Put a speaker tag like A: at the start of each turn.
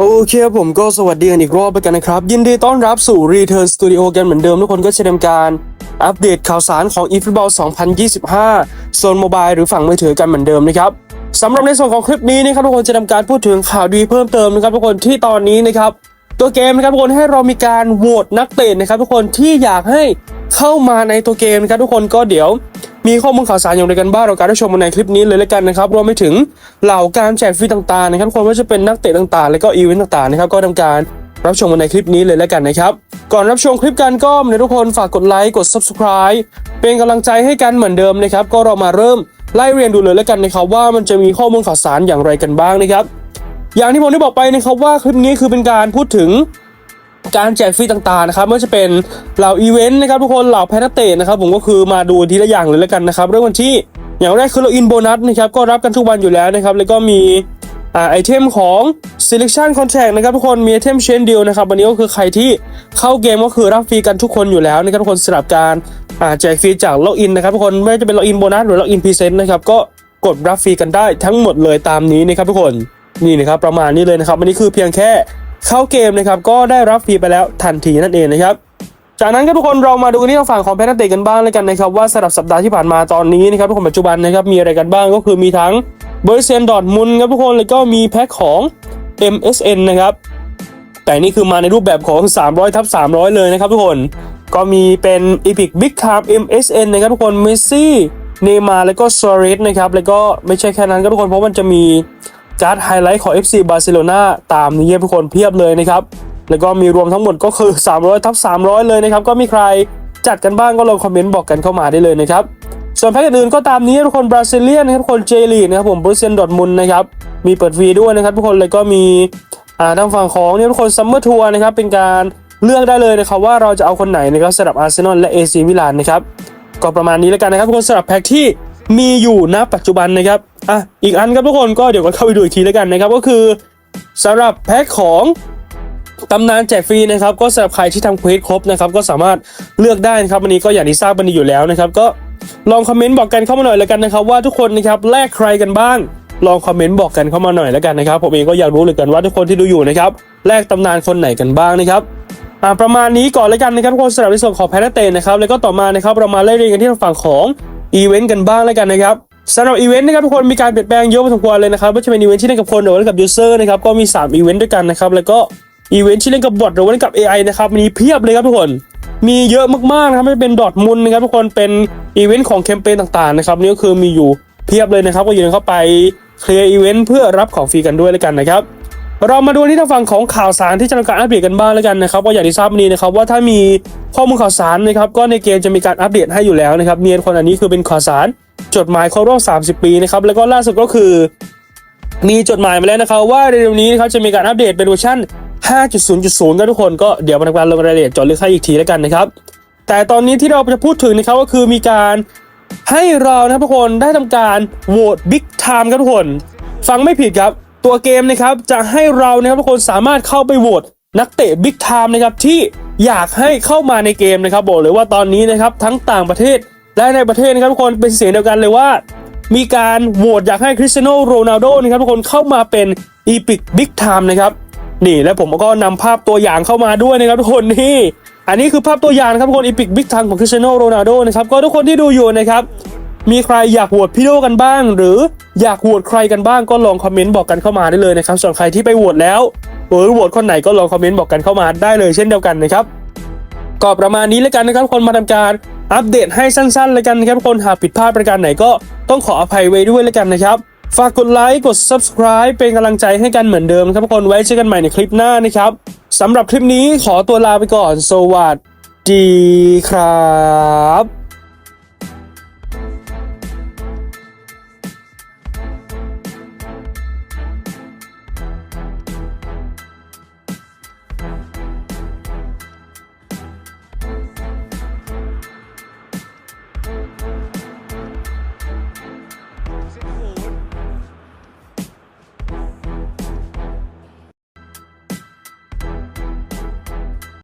A: โอเคผมก็สวัสดีกันอีกรอบไปกันนะครับ ยินดีต้อนรับสู่ Return Studio กันเหมือนเดิมทุกคนก็จะทำการอัปเดตข่าวสารของ eFootball 2025 โซนโมบายหรือฝั่งมือถือกันเหมือนเดิมนะครับสำหรับในส่วนของคลิปนี้นะครับทุกคนจะทำการพูดถึงข่าวดีเพิ่มเติมนะครับทุกคนที่ตอนนี้นะครับตัวเกมนะครับทุกคนให้เรามีการโหวตนักเตะนะครับทุกคนที่อยากให้เข้ามาในตัวเกมนะครับทุกคนก็เดี๋ยว มีข้อมูลข่าวสารอย่างไรกันบ้างเราการได้ชมในคลิปนี้เลยแล้วกันนะครับรวมไปถึงเหล่าการแจกฟรีต่างๆนะครับทุกคนว่าจะเป็นนักเตะต่างๆ แล้วก็อีเวนต์ต่างๆนะครับก็ทำการรับชมในคลิปนี้เลยแล้วกันนะครับ ก่อนรับชมคลิปกันก็ในทุกคนฝากกดไลค์กด subscribe เป็นกำลังใจให้กันเหมือนเดิมนะครับ ก็เรามาเริ่มไล่เรียนดูเลยแล้วกันนะครับว่ามันจะมีข้อมูลข่าวสารอย่างไรกันบ้างนะครับ อย่างที่ผมได้บอกไปนะครับว่าคลิปนี้คือเป็นการพูดถึง การแจกฟรีต่างๆนะครับไม่ว่าจะเป็นเหล่าอีเวนต์นะครับทุกคนเหล่าแพนเตะนะครับผมก็คือมาดูทีละอย่างเลยแล้วกันนะครับเรื่องวันที่อย่างแรกคือเราอินโบนัสนะครับก็รับกันทุกวันอยู่แล้วนะครับแล้วก็มีไอเทมของ selection contract นะครับทุกคนมีไอเทมเชนเดียวนะครับวันนี้ก็คือใครที่เข้าเกมก็คือรับฟรีกันทุกคนอยู่แล้วนะครับทุกคนสำหรับการแจกฟรีจากล็อกอินนะครับทุกคนไม่ว่าจะเป็นล็อกอินโบนัสหรือล็อกอินพรีเซนต์นะครับก็กดรับฟรีกันได้ทั้งหมดเลยตามนี้นะครับทุกคนนี่นะครับประมาณนี้เลยนะครับอันนี้คือเพียงแค่ เข้าเกมนะครับก็ได้รับฟรีไปแล้วทันทีนั่นเองนะครับจากนั้นก็ทุกคนเรามาดูกันที่ทางฝั่งของแพนนักเตะกันบ้างเลยกันนะครับว่าสำหรับสัปดาห์ที่ผ่านมาตอนนี้นะครับทุกคนปัจจุบันนะครับมีอะไรกันบ้างก็คือมีทั้งเบอร์เซนดอร์มุนครับทุกคนแล้วก็มีแพ็คของ MSN นะครับแต่นี่คือมาในรูปแบบของ 300ทับ300 เลยนะครับทุกคนก็มีเป็น Epic Big Time MSN นะครับทุกคนเมสซี่เนมาร์แล้วก็ซอเรสนะครับแล้วก็ไม่ใช่แค่นั้นก็ทุกคนเพราะมันจะมี การ์ดไฮไลท์ของ FC บาร์เซโลนาตามนี้ทุกคนเพียบเลยนะครับ แล้วก็มีรวมทั้งหมดก็คือ 300ทับ300 เลยนะครับ ก็มีใครจัดกันบ้างก็ลองคอมเมนต์บอกกันเข้ามาได้เลยนะครับ ส่วนแพ็กอื่นๆก็ตามนี้ทุกคนบราซิเลียนนะครับทุกคนเจลีนะครับผมบรูเซนดอทมุนนะครับ มีเปิดฟรีด้วยนะครับทุกคนแล้วก็มีอ่าทางฝั่งของเนี่ยทุกคนซัมเมอร์ทัวร์นะครับเป็นการเลือกได้เลยนะครับว่าเราจะเอาคนไหนนะครับสำหรับอาร์เซนอลและเอซีมิลานนะครับก็ประมาณนี้แล้วกันนะครับทุกคนสำหรับแพ็กที่มีอยู่ณปัจจุบันนะครับ อะอีกอันครับทุกคนก็เดี๋ยวก็เข้าไปดูอีกทีแล้วกันนะครับก็คือสำหรับแพ็กของตำนานแจกฟรีนะครับก็สำหรับใครที่ทำเควสครบนะครับก็สามารถเลือกได้นะครับวันนี้ก็อย่างที่ทราบวันนี้อยู่แล้วนะครับก็ลองคอมเมนต์บอกกันเข้ามาหน่อยแล้วกันนะครับว่าทุกคนนะครับแลกใครกันบ้าง ลองคอมเมนต์บอกกันเข้ามาหน่อยแล้วกันนะครับผมเองก็อยากรู้เหลยกันว่าทุกคนที่ดูอยู่นะครับแลกตำนานคนไหนกันบ้างนะครับอ่าประมาณนี้ก่อนแล้วกันนะครับทุกคนสำหรับในส่วนของแพนเตนนะครับแล้วก็ต่อมานะครับเรามาไล่เรียงกันที่ฝั่งของอีเวนต์กันบ้างแล้วกันนะครับ สำหรับอีเวนต์นะครับทุกคนมีการเปลี่ยนแปลงเยอะพอสมควรเลยนะครับไม่ว่าจะเป็นอีเวนต์ที่เล่นกับคนหรือว่าเล่นกับยูเซอร์นะครับก็มี3อีเวนต์ด้วยกันนะครับแล้วก็อีเวนต์ที่เล่นกับบอทหรือว่าเล่นกับ AI นะครับมีเพียบเลยครับทุกคน มีเยอะมากๆนะครับไม่เป็นดอทมุนนะครับทุกคนเป็นอีเวนต์ของแคมเปญต่างๆนะครับนี่ก็คือมีอยู่เพียบเลยนะครับก็อย่าลืมเข้าไปเคลียร์อีเวนต์เพื่อรับของฟรีกันด้วยแล้วกันนะครับเรามาดูที่ทางฝั่งของข่าวสารที่จะทำการอัปเดตกันบ้างแล้วกันนะครับก็อย่างที่ทราบนี้นะครับว่าถ้ามีข้อมูลข่าวสารนะครับก็ในเกมจะมีการอัปเดตให้อยู่แล้วนะครับเนียนคนอันนี้คือเป็นข่าวสาร จดหมายครบรอบ 30 ปีนะครับแล้วก็ล่าสุดก็คือ มีจดหมายมาแล้วนะครับว่าเร็วๆนี้นะครับจะมีการอัปเดตเป็นเวอร์ชัน5.0.0กันทุกคนก็เดี๋ยวมาทำการลงรายละเอียดจาะลึกให้อีกทีแล้วกันนะครับแต่ตอนนี้ที่เราจะพูดถึงนะครับก็คือมีการให้เรานะครับทุกคนได้ทำการโหวตบิ๊กไทม์ครับทุกคน ฟังไม่ผิดครับ ตัวเกมนะครับจะให้เรานะครับทุกคนสามารถเข้าไปโหวตนักเตะบิ๊กไทม์นะครับที่อยากให้เข้ามาในเกมนะครับบอกเลยว่าตอนนี้นะครับทั้งต่างประเทศ และในประเทศนะครับทุกคนเป็นเสียงเดียวกันเลยว่า มีการโหวตอยากให้คริสเตียโนโรนัลโดนะครับทุกคนเข้ามาเป็นอีพิกบิ๊กไทม์นะครับนี่และผมก็นำภาพตัวอย่างเข้ามาด้วยนะครับทุกคนนี่อันนี้คือภาพตัวอย่างครับทุกคนอีพิกบิ๊กไทม์ของคริสเตียโนโรนัลโดนะครับก็ทุกคนที่ดูอยู่นะครับมีใครอยากโหวตพี่โดกันบ้าง หรืออยากโหวตใครกันบ้างก็ลองคอมเมนต์บอกกันเข้ามาได้เลยนะครับส่วนใครที่ไปโหวตแล้วหรือโหวตคนไหนก็ลองคอมเมนต์บอกกันเข้ามาได้เลยเช่นเดียวกันนะครับก็ประมาณนี้แล้วกันนะครับคนมาทำการ อัปเดตให้สั้นๆเลยกันนะครับคนหากผิดพลาดประการไหนก็ต้องขออภัยไว้ด้วยแล้วกันนะครับ ฝากกดไลค์กด subscribe เป็นกำลังใจให้กันเหมือนเดิมครับทุกคนไว้เจอกันใหม่ในคลิปหน้านะครับสำหรับคลิปนี้ขอตัวลาไปก่อน สวัสดีครับ